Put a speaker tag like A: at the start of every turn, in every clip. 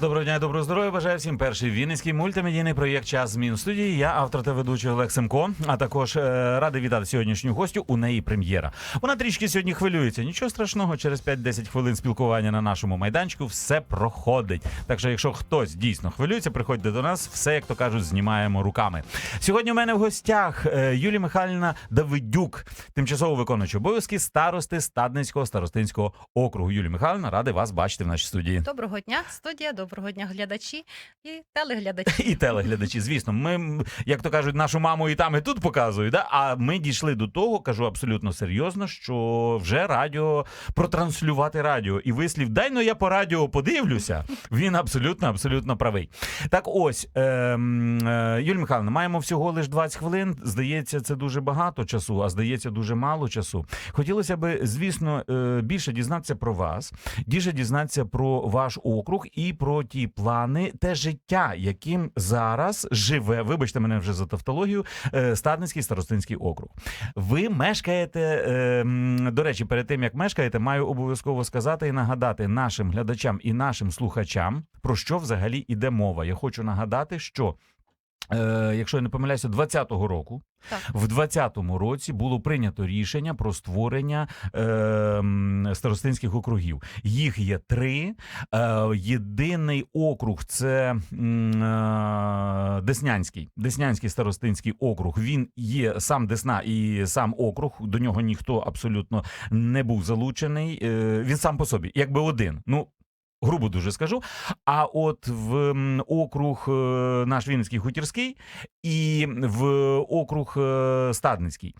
A: Доброго дня, і доброго здоров'я. Бажаю всім перший вінницький мультимедійний проєкт Час змін у студії. Я автор та ведучий Олег Семко. А також е, радий вітати сьогоднішню гостю. У неї прем'єра. Вона трішки сьогодні хвилюється. Нічого страшного, через 5-10 хвилин спілкування на нашому майданчику все проходить. Так що, якщо хтось дійсно хвилюється, приходьте до нас. Все, як то кажуть, знімаємо руками. Сьогодні у мене в гостях е, Юлія Михайлівна Давидюк, тимчасово виконуючий обов'язки старости Стадницького старостинського округу. Юлія Михайлівна, радий вас бачити в нашій студії.
B: Доброго дня, студія, доброго дня, глядачі і телеглядачі.
A: І телеглядачі, звісно, ми, як то кажуть, нашу маму і там, і тут показують. Да? А ми дійшли до того, кажу абсолютно серйозно, що вже радіо протранслювати радіо. І вислів дай ну я по радіо подивлюся. Він абсолютно, абсолютно правий. Так ось, е, м, е, Юлія Михайловна, маємо всього лише 20 хвилин. Здається, це дуже багато часу, а здається, дуже мало часу. Хотілося би, звісно, е, більше дізнатися про вас, більше дізнатися про ваш округ і про ті плани, те життя, яким зараз живе, вибачте мене вже за тавтологію, е, Стадницький старостинський округ. Ви мешкаєте, е, до речі, перед тим як мешкаєте, маю обов'язково сказати і нагадати нашим глядачам і нашим слухачам, про що взагалі іде мова. Я хочу нагадати, що. Е, якщо я не помиляюся, 20-го року
B: Так.
A: в 20-му році було прийнято рішення про створення е, старостинських округів. Їх є три. Е, єдиний округ це е, Деснянський. Деснянський старостинський округ. Він є сам Десна і сам округ. До нього ніхто абсолютно не був залучений. Е, він сам по собі, якби один. Ну. Грубо дуже скажу. А от в округ е, наш Вінницький хутірський і в округ е, Стадницький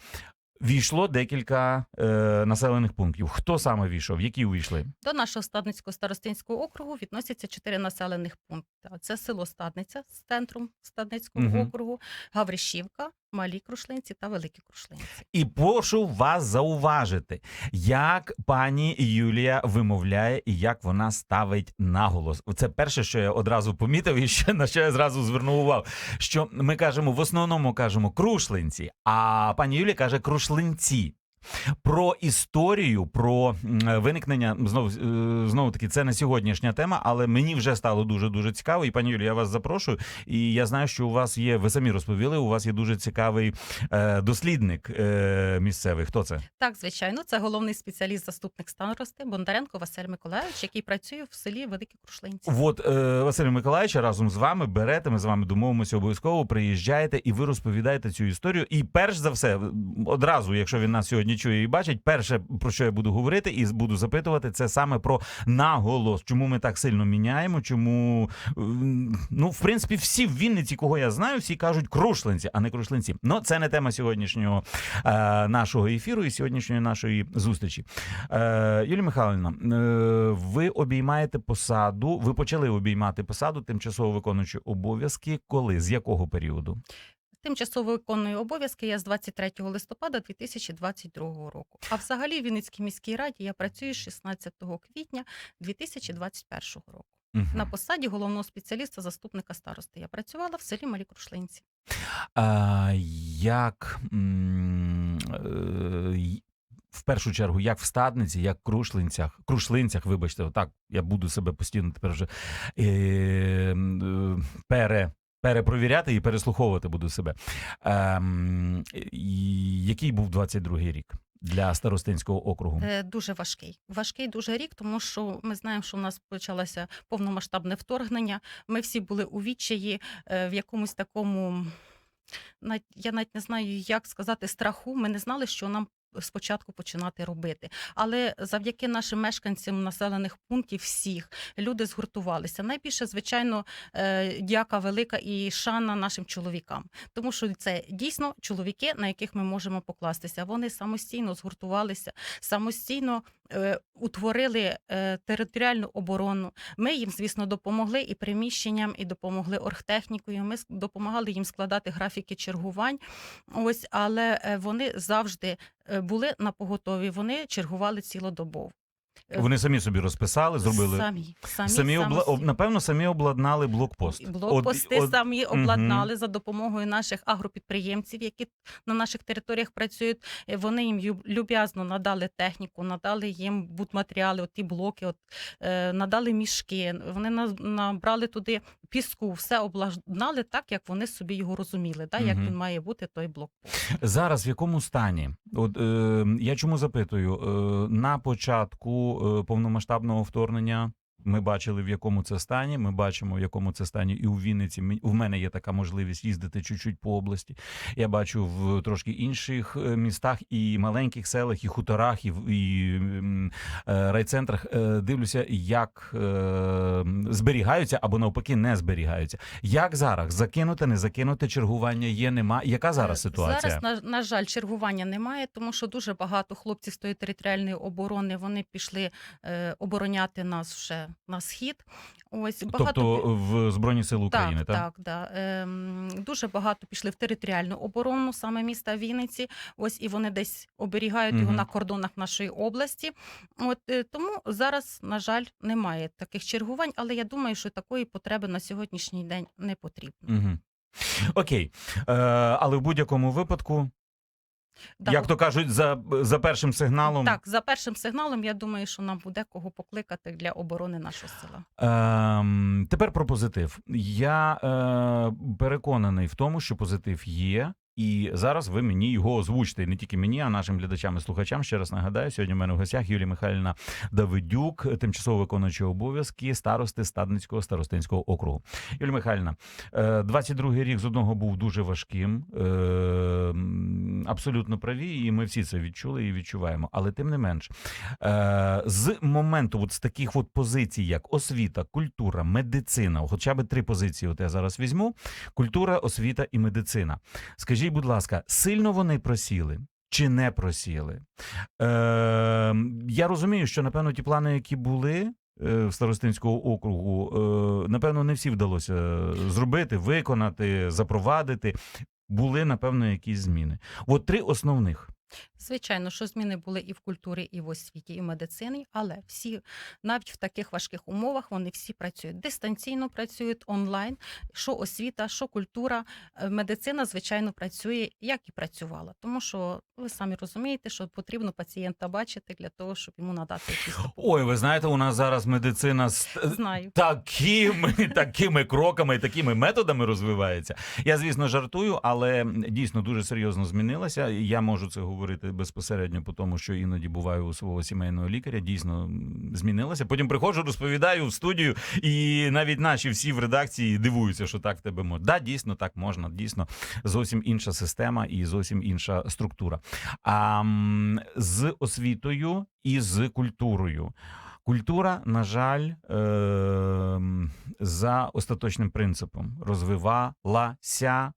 A: війшло декілька е, населених пунктів. Хто саме війшов? Які увійшли?
B: До нашого стадницького старостинського округу відносяться чотири населених пункти. Це село Стадниця з центром Стадницького
A: Мгм.
B: округу, Гавришівка, Малі Крушлинці та Великі Крушлинці.
A: І прошу вас зауважити, як пані Юлія вимовляє і як вона ставить наголос. Це перше, що я одразу помітив, і ще на що я зразу звернув увагу. Що ми кажемо в основному кажемо крушлинці, а пані Юлія каже крушлинці. Про історію, про виникнення знову знову таки, це не сьогоднішня тема, але мені вже стало дуже дуже цікаво. І пані Юлія, я вас запрошую. І я знаю, що у вас є. Ви самі розповіли. У вас є дуже цікавий е, дослідник е, місцевий. Хто це?
B: Так, звичайно, це головний спеціаліст, заступник старости Бондаренко Василь Миколаївич, який працює в селі Великі Крушлинці.
A: От е, Василь Миколаївич разом з вами берете. Ми з вами домовимося обов'язково. Приїжджаєте і ви розповідаєте цю історію. І перш за все, одразу, якщо він нас сьогодні чує і бачить, перше про що я буду говорити і буду запитувати, це саме про наголос. Чому ми так сильно міняємо? Чому ну в принципі всі в Вінниці, кого я знаю, всі кажуть крушлинці, а не крушлинці. Ну це не тема сьогоднішнього е, нашого ефіру і сьогоднішньої нашої зустрічі. Е, Юлія Михайловна, е, ви обіймаєте посаду. Ви почали обіймати посаду тимчасово виконуючи обов'язки. Коли з якого періоду?
B: Тимчасово виконую обов'язки я з 23 листопада 2022 року. А взагалі в Вінницькій міській раді я працюю з 16 квітня 2021 року.
A: Мгм.
B: На посаді головного спеціаліста заступника старости я працювала в селі Малі Крушлинці.
A: А, як е, в першу чергу, як в стадниці, як в крушлинцях, крушлинцях, вибачте, отак я буду себе постійно тепер вже е, е, пере. Перепровіряти і переслуховувати буду себе. Ем, який був 22-й рік для старостинського округу?
B: Е, Дуже важкий. Важкий дуже рік, тому що ми знаємо, що в нас почалося повномасштабне вторгнення. Ми всі були у відчаї е, в якомусь такому. Я навіть не знаю, як сказати, страху. Ми не знали, що нам спочатку починати робити. Але завдяки нашим мешканцям населених пунктів всіх люди згуртувалися. Найбільше, звичайно, е, дяка велика і шана нашим чоловікам, тому що це дійсно чоловіки, на яких ми можемо покластися. Вони самостійно згуртувалися, самостійно утворили е, територіальну оборону. Ми їм, звісно, допомогли і приміщенням, і допомогли оргтехнікою. Ми допомагали їм складати графіки чергувань. Ось, але е, вони завжди е, були на поготові. Вони чергували цілодобово. Е,
A: Вони самі собі розписали, зробили.
B: самі, самі,
A: Самі обла...
B: самостійно.
A: напевно, самі обладнали блокпост.
B: Блокпости
A: От- от-
B: самі обладнали за допомогою наших агропідприємців, які на наших територіях працюють. Е, Вони їм люб'язно надали техніку, надали їм будматеріали, от ті блоки, от, е, надали мішки. Вони на- набрали туди піску, все обладнали так, як вони собі його розуміли, да, як він має бути той блокпост.
A: Зараз в якому стані? От е, я чому запитую? Е, на початку е, повномасштабного вторгнення. Ми бачили, в якому це стані. Ми бачимо, в якому це стані, і у Вінниці. У мене є така можливість їздити чуть-чуть по області. Я бачу в трошки інших е, містах і маленьких селах, і хуторах, і, в- і е, райцентрах. Е, Дивлюся, як зберігаються або навпаки не зберігаються. Як зараз закинути, не закинути чергування є, нема. Яка зараз ситуація?
B: Зараз, на, на жаль, чергування немає, тому що дуже багато хлопців з тої територіальної оборони вони пішли е, обороняти нас вже на схід. Ось багато
A: Тобто в Збройні Сили України,
B: так, так, да. Ем, дуже багато пішли в територіальну оборону саме міста Вінниці. Ось і вони десь оберігають його на кордонах нашої області. От е, тому зараз, на жаль, немає таких чергувань, але я думаю, що такої потреби на сьогоднішній день не потрібно.
A: Угу. Окей. Е, але в будь-якому випадку,
B: Да,
A: як то кажуть, за, за першим сигналом.
B: Так, за першим сигналом, я думаю, що нам буде кого покликати для оборони нашого села.
A: Ем, тепер про позитив. Я е, переконаний в тому, що позитив є. І зараз ви мені його озвучите. Не тільки мені, а нашим глядачам і слухачам. Ще раз нагадаю, сьогодні в мене в гостях Юлія Михайлівна Давидюк, тимчасово виконуюча обов'язки старости Стадницького старостинського округу. Юлія Михайлівна, е, 22-й рік з одного був дуже важким, е, абсолютно праві, і ми всі це відчули і відчуваємо. Але тим не менш, е, з моменту, от з таких от позицій, як освіта, культура, медицина, хоча б три позиції, от я зараз візьму: культура, освіта і медицина. Скажіть, будь ласка, сильно вони просіли? Чи не просіли? Е, я розумію, що напевно ті плани, які були е, в Старостинського округу, е, напевно, не всі вдалося е, зробити, виконати, запровадити. Були, напевно, якісь зміни. От три основних.
B: Звичайно, що зміни були і в культурі, і в освіті, і в медицині, але всі, навіть в таких важких умовах, вони всі працюють дистанційно, працюють онлайн. Що освіта, що культура, Е, медицина, звичайно, працює, як і працювала. Тому що ви самі розумієте, що потрібно пацієнта бачити для того, щоб йому надати якісь.
A: Ой, ви знаєте, у нас зараз медицина з
B: Знаю.
A: такими, такими кроками і такими методами розвивається. Я, звісно, жартую, але дійсно дуже серйозно змінилася. Я можу це говорити безпосередньо, по тому що іноді буваю у свого сімейного лікаря. Дійсно змінилася. Потім приходжу, розповідаю в студію, і навіть наші всі в редакції дивуються, що так в тебе можна. Да, дійсно так можна. Дійсно, зовсім інша система і зовсім інша структура. А з освітою і з культурою. Культура, на жаль, ем, за остаточним принципом розвивалася.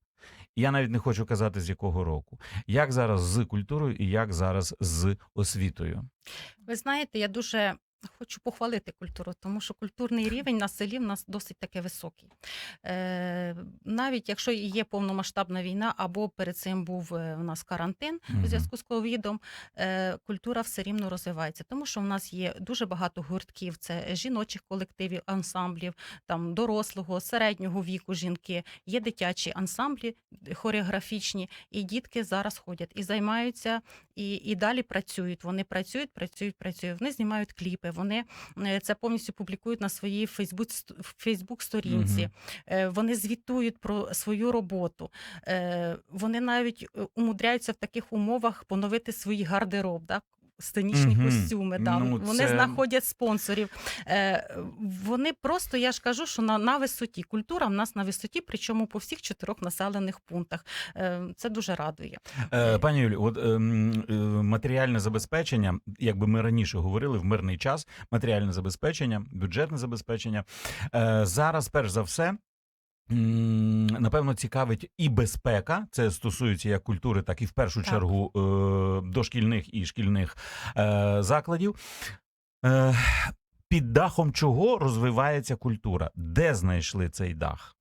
A: Я навіть не хочу казати, з якого року. Як зараз з культурою і як зараз з освітою.
B: Ви знаєте, я дуже хочу похвалити культуру, тому що культурний рівень на селі в нас досить таки високий. Е, навіть якщо і є повномасштабна війна, або перед цим був е, у нас карантин у зв'язку з ковідом, е, культура все рівно розвивається, тому що в нас є дуже багато гуртків, це жіночих колективів, ансамблів, там дорослого, середнього віку жінки, є дитячі ансамблі хореографічні, і дітки зараз ходять і займаються, і, і далі працюють. Вони працюють, працюють, працюють. Вони знімають кліпи, вони е, це повністю публікують на своїй Фейсбук, Фейсбук сторінці.
A: Мгм.
B: Е, Вони звітують про свою роботу. Е, Вони навіть умудряються в таких умовах поновити свій гардероб. Да? Сценічні
A: Мгм.
B: костюми, да.
A: Ну,
B: вони
A: це-
B: знаходять спонсорів. Е, вони просто, я ж кажу, що на, на висоті. Культура в нас на висоті, причому по всіх чотирьох населених пунктах. Е, це дуже радує.
A: Е, Пані Юлі, от ем, е, матеріальне забезпечення, якби ми раніше говорили в мирний час, матеріальне забезпечення, бюджетне забезпечення. Е, зараз, перш за все. Напевно, цікавить і безпека. Це стосується як культури, так і в першу
B: Так.
A: чергу е, дошкільних і шкільних е, закладів. Е, під дахом чого розвивається культура? Де знайшли цей дах?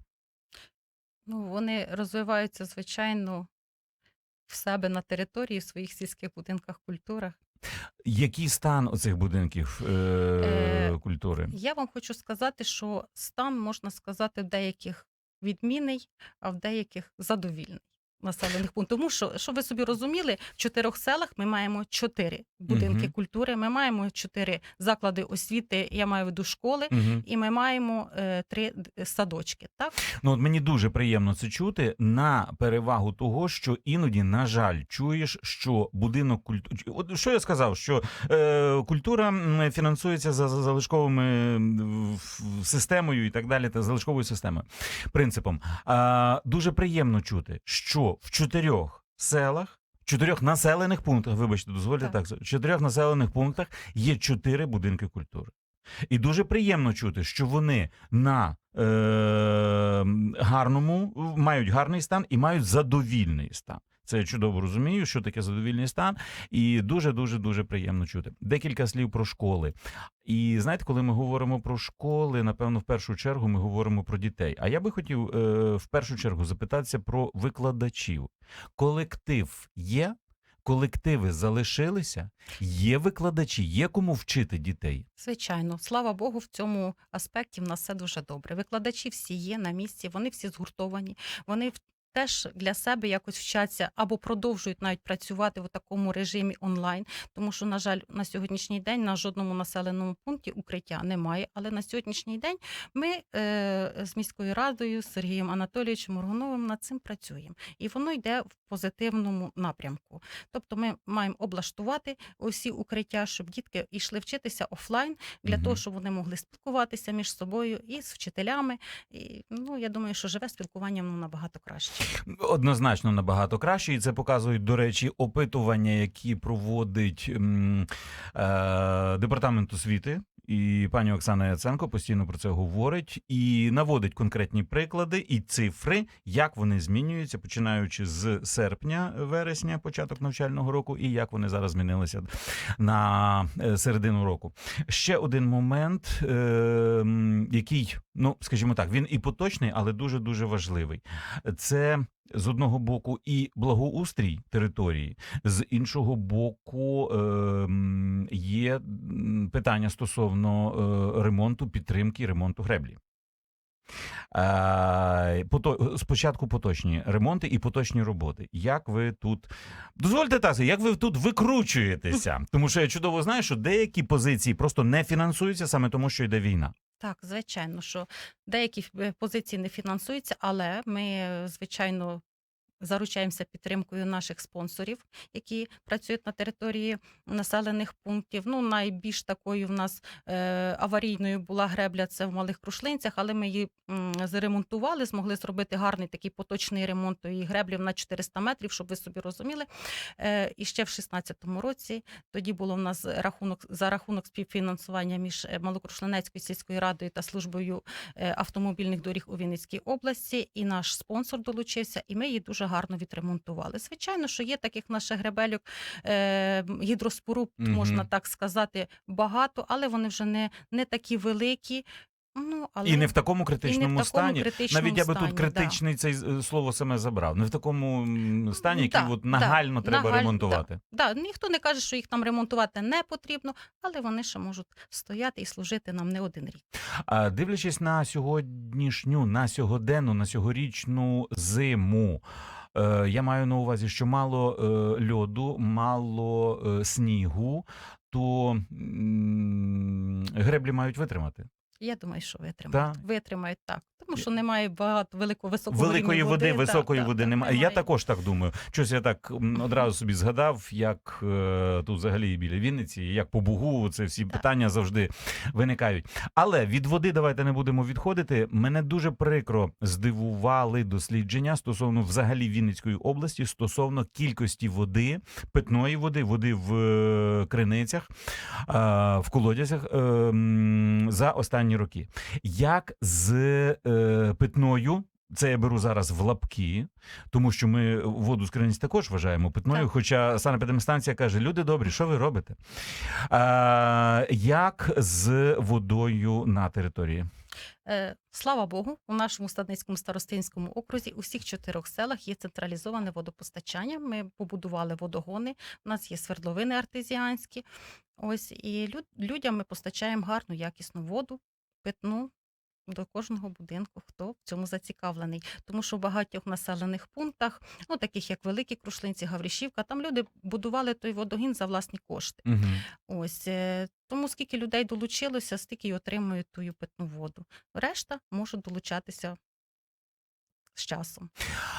B: Ну, вони розвиваються, звичайно, в себе на території, в своїх сільських будинках, культурах.
A: Який стан оцих будинків е,
B: Е,
A: культури?
B: Я вам хочу сказати, що стан можна сказати в деяких відмінний, а в деяких задовільний. Населених пунктів. Тому що, щоб ви собі розуміли, в чотирьох селах ми маємо чотири будинки
A: Мгм.
B: культури, ми маємо чотири заклади освіти, я маю в виду школи,
A: Угу.
B: і ми маємо е, три садочки. Так
A: Ну от мені дуже приємно це чути на перевагу того, що іноді, на жаль, чуєш, що будинок культури. От що я сказав, що е, культура фінансується за, за залишковими системою і так далі, та залишковою системою. Принципом. А, дуже приємно чути, що в чотирьох селах. в Чотирьох населених пунктах, вибачте, дозвольте так.
B: Так.
A: в чотирьох населених пунктах є чотири будинки культури. І дуже приємно чути, що вони на е, гарному мають гарний стан і мають задовільний стан. Це я чудово розумію, що таке задовільний стан, і дуже дуже дуже приємно чути. Декілька слів про школи. І знаєте, коли ми говоримо про школи, напевно, в першу чергу ми говоримо про дітей. А я би хотів е, в першу чергу запитатися про викладачів. Колектив є, колективи залишилися, є викладачі, є кому вчити дітей.
B: Звичайно, слава Богу, в цьому аспекті в нас все дуже добре. Викладачі всі є на місці, вони всі згуртовані, вони теж для себе якось вчаться або продовжують навіть працювати в такому режимі онлайн, тому що, на жаль, на сьогоднішній день на жодному населеному пункті укриття немає. Але на сьогоднішній день ми е, з міською радою з Сергієм Анатолійовичем Моргуновим над цим працюємо, і воно йде в позитивному напрямку. Тобто, ми маємо облаштувати усі укриття, щоб дітки йшли вчитися офлайн для
A: Мгм.
B: того, щоб вони могли спілкуватися між собою і з вчителями. І ну я думаю, що живе спілкування воно набагато краще.
A: Однозначно набагато краще, і це показують, до речі, опитування, які проводить е, департамент освіти. І пані Оксана Яценко постійно про це говорить і наводить конкретні приклади і цифри, як вони змінюються, починаючи з серпня, вересня, початок навчального року, і як вони зараз змінилися на е, середину року. Ще один момент, е, який, ну скажімо так, він і поточний, але дуже дуже важливий. Це з одного боку і благоустрій території, з іншого боку, е, є питання стосовно е, ремонту, підтримки, ремонту греблі. Е, пото- спочатку поточні ремонти і поточні роботи. Як ви тут дозвольте Таси, як ви тут викручуєтеся? Тому що я чудово знаю, що деякі позиції просто не фінансуються саме тому, що йде війна.
B: Так, звичайно, що деякі е, позиції не фінансуються, але ми, е, звичайно, заручаємося підтримкою наших спонсорів, які працюють на території населених пунктів. Ну, найбільш такою в нас е, аварійною була гребля це в малих крушлинцях, але ми її заремонтували, змогли зробити гарний такий поточний ремонт тої греблі на 400 метрів, щоб ви собі розуміли. Е, і ще в 16-му році тоді було в нас рахунок за рахунок співфінансування між е, Малокрушлинецькою сільською радою та службою автомобільних доріг у Вінницькій області. І наш спонсор долучився, і ми її дуже гарно відремонтували. Звичайно, що є таких наших гребельок е, гідроспоруд,
A: Мгм.
B: можна так сказати, багато, але вони вже не, не такі великі. Ну, але
A: І не в такому критичному
B: такому
A: стані.
B: критичному
A: Навіть я би
B: стані,
A: тут критичний цей е, слово саме забрав. Не в такому стані, який
B: Да,
A: от
B: да,
A: нагально треба
B: нагаль-
A: ремонтувати.
B: Да, ніхто не каже, що їх там ремонтувати не потрібно, але вони ще можуть стояти і служити нам не один рік.
A: А дивлячись на сьогоднішню, на сьогоденну, на сьогорічну зиму. Е, Я маю на увазі, що мало е, льоду, мало е, снігу, то греблі мають витримати.
B: Я думаю, що витримають. Витримають так. Тому що немає багато великого високого
A: Великої води,
B: води,
A: високої
B: так,
A: води
B: так,
A: немає. Я також так думаю. Щось я так одразу собі згадав, як е, тут взагалі біля Вінниці, як по Бугу, це всі
B: Так.
A: питання завжди виникають. Але від води давайте не будемо відходити. Мене дуже прикро здивували дослідження стосовно взагалі Вінницької області стосовно кількості води, питної води, води в е, криницях, е, в колодязях е, за останні роки. Як з е, питною. Це я беру зараз в лапки, тому що ми воду з криниць також вважаємо питною.
B: Так.
A: Хоча санепідемстанція каже: люди добрі, що ви робите? А, як з водою на території?
B: Е, Слава Богу, у нашому Стадницькому старостинському окрузі у всіх чотирьох селах є централізоване водопостачання. Ми побудували водогони. У нас є свердловини артезіанські. Ось і люд, людям ми постачаємо гарну якісну воду, питну. До кожного будинку, хто в цьому зацікавлений, тому що в багатьох населених пунктах, ну таких як Великі Крушлинці, Гаврішівка, там люди будували той водогін за власні кошти.
A: Угу.
B: Ось е, тому, скільки людей долучилося, стільки й отримують ту питну воду. Решта можуть долучатися з часом.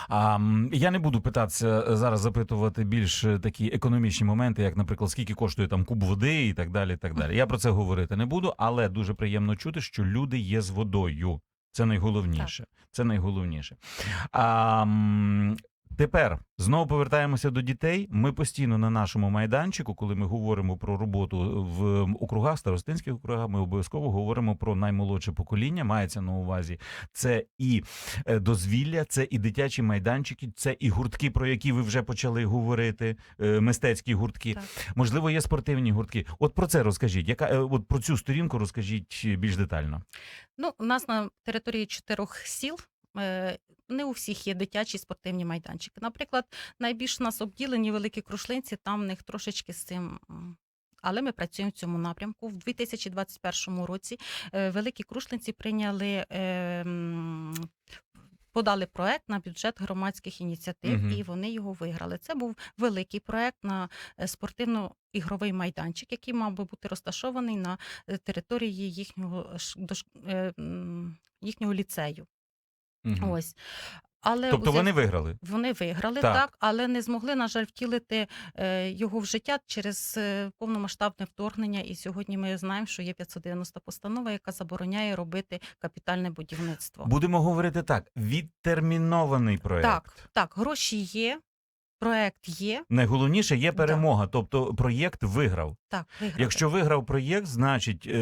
A: А, я не буду питатися е, зараз запитувати більш е, такі економічні моменти, як, наприклад, скільки коштує там куб води і так далі. і так далі. Я про це говорити не буду, але дуже приємно чути, що люди є з водою. Це найголовніше. Це найголовніше. А, тепер знову повертаємося до дітей. Ми постійно на нашому майданчику, коли ми говоримо про роботу в округах, старостинських округах, ми обов'язково говоримо про наймолодше покоління. Мається на увазі це і е, дозвілля, це і дитячі майданчики, це і гуртки, про які ви вже почали говорити. е, Мистецькі гуртки.
B: Так.
A: Можливо, є спортивні гуртки. От про це розкажіть. Яка е, от про цю сторінку розкажіть більш детально.
B: Ну, у нас на території чотирьох сіл. Не у всіх є дитячі спортивні майданчики. Наприклад, найбільш у нас обділені великі крушлинці, там в них трошечки з цим. Але ми працюємо в цьому напрямку. В 2021 році е, великі крушлинці прийняли. е, Подали проект на бюджет громадських ініціатив,
A: Мгм.
B: і вони його виграли. Це був великий проект на е, спортивно-ігровий майданчик, який мав би бути розташований на е, території їхнього їхнього ліцею.
A: Мгм.
B: Ось. Але
A: Тобто вони виграли.
B: вони виграли,
A: Так.
B: так. але не змогли, на жаль, втілити е, його в життя через е, повномасштабне вторгнення. І сьогодні ми знаємо, що є 590 постанова, яка забороняє робити капітальне будівництво.
A: Будемо говорити так: відтермінований проект.
B: Так, так, гроші є, проект є.
A: Найголовніше є
B: Да.
A: перемога. Тобто проєкт виграв.
B: Так, виграв.
A: Якщо виграв проєкт, значить е,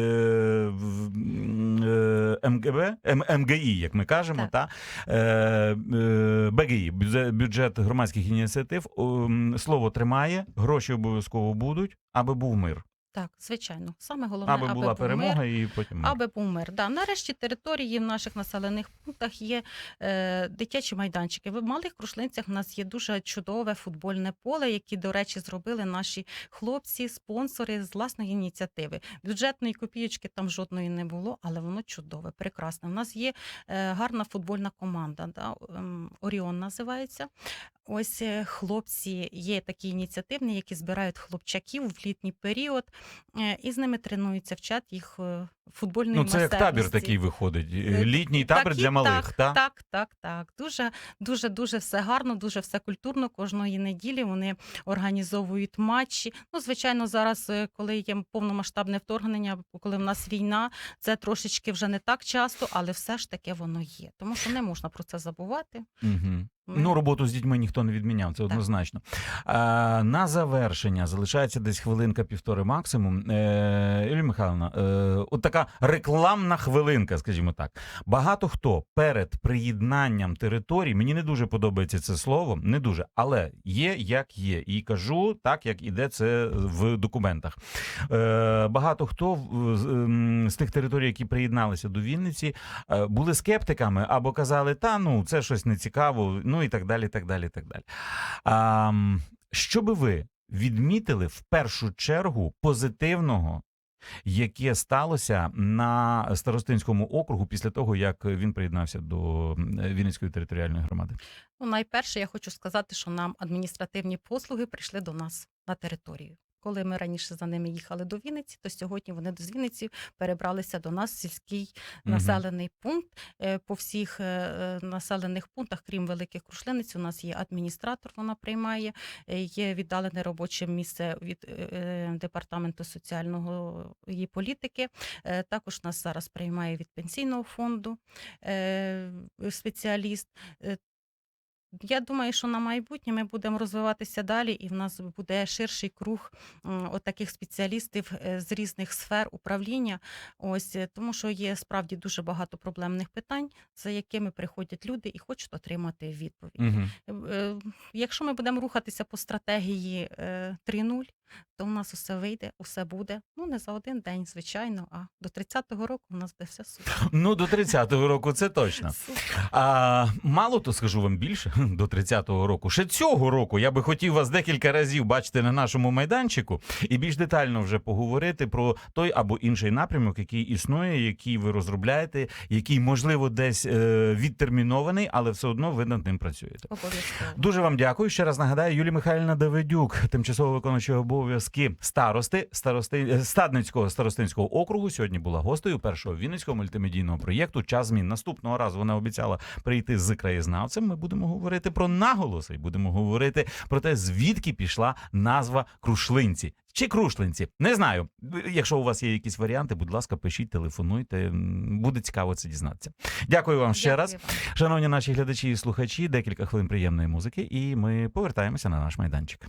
A: е, МГБ, М, МГІ, як ми кажемо, та е, е, БГІ, бюджет громадських ініціатив, е, слово тримає, гроші обов'язково будуть, аби був мир,
B: Так, звичайно. Саме головне,
A: аби
B: аби,
A: була
B: був
A: перемога і потім мир.
B: Аби мир. Да. Нарешті території в наших населених пунктах є е, дитячі майданчики. В малих крушлинцях в нас є дуже чудове футбольне поле, яке, до речі, зробили наші хлопці, спонсори з власної ініціативи. Бюджетної копієчки там жодної не було, але воно чудове, прекрасне. У нас є е, гарна футбольна команда. Да? ем, Оріон називається. Ось е, хлопці є такі ініціативні, які збирають хлопчаків в літній період, і з ними тренуються, вчать їх е, футбольної
A: Ну, це як табір такий виходить. е,
B: Е,
A: Літній табір
B: Такі-
A: для малих.
B: так,
A: та?
B: так, так, так. Дуже, дуже, дуже все гарно, дуже все культурно. Кожної неділі вони організовують матчі. Ну, звичайно, зараз, е, коли є повномасштабне вторгнення, коли в нас війна, це трошечки вже не так часто, але все ж таки воно є. Тому що не можна про це забувати.
A: Угу. Ну, роботу з дітьми ніхто не відміняв, це однозначно. А, на завершення залишається десь хвилинка-півтори максимум. Е, Юлія Михайловна, е, от така рекламна хвилинка, скажімо так. Багато хто перед приєднанням територій, мені не дуже подобається це слово, не дуже, але є як є. І кажу так, як іде це в документах. Е, багато хто з, ем, з тих територій, які приєдналися до Вінниці, е, були скептиками або казали, та ну це щось не цікаво, ну і так далі. так далі, так далі. А, що би ви відмітили в першу чергу позитивного, яке сталося на Старостинському округу після того, як він приєднався до Вінницької територіальної громади?
B: Ну, найперше, я хочу сказати, що нам адміністративні послуги прийшли до нас на територію. Коли ми раніше за ними їхали до Вінниці, то сьогодні вони до Вінниці перебралися до нас в сільський
A: Мгм.
B: населений пункт. Е, По всіх е, е, населених пунктах, крім великих крушлениць, у нас є адміністратор, вона приймає, є віддалене робоче місце від департаменту соціального її політики. Також нас зараз приймає від пенсійного фонду спеціаліст. Я думаю, що на майбутнє ми будемо розвиватися далі, і в нас буде ширший круг от таких спеціалістів е, з різних сфер управління. Ось е, тому, що є справді дуже багато проблемних питань, за якими приходять люди і хочуть отримати відповідь.
A: Угу.
B: Якщо ми будемо рухатися по стратегії е, 3.0, то у нас усе вийде, усе буде. Ну не за один день, звичайно. А до 30-го року у нас буде все супер.
A: Ну, до 30-го року це точно. А, мало то скажу вам більше до 30-го року. Ще цього року я би хотів вас декілька разів бачити на нашому майданчику і більш детально вже поговорити про той або інший напрямок, який існує, який ви розробляєте, який можливо десь е, відтермінований, але все одно ви над ним працюєте.
B: Обов'язково.
A: Дуже вам дякую. Ще раз нагадаю, Юлія Михайлівна Давидюк, тимчасово виконуючий обов'язки старости старости е, Стадницького старостинського округу. Сьогодні була гостею першого вінницького мультимедійного проєкту. Час змін наступного разу вона обіцяла прийти з краєзнавцем. Ми будемо говорити про наголоси і будемо говорити про те, звідки пішла назва Крушлинці. Чи крушлинці? Не знаю. Якщо у вас є якісь варіанти, будь ласка, пишіть, телефонуйте. Буде цікаво це дізнатися. Дякую вам ще
B: Дякую
A: раз. Шановні наші глядачі і слухачі, декілька хвилин приємної музики, і ми повертаємося на наш майданчик.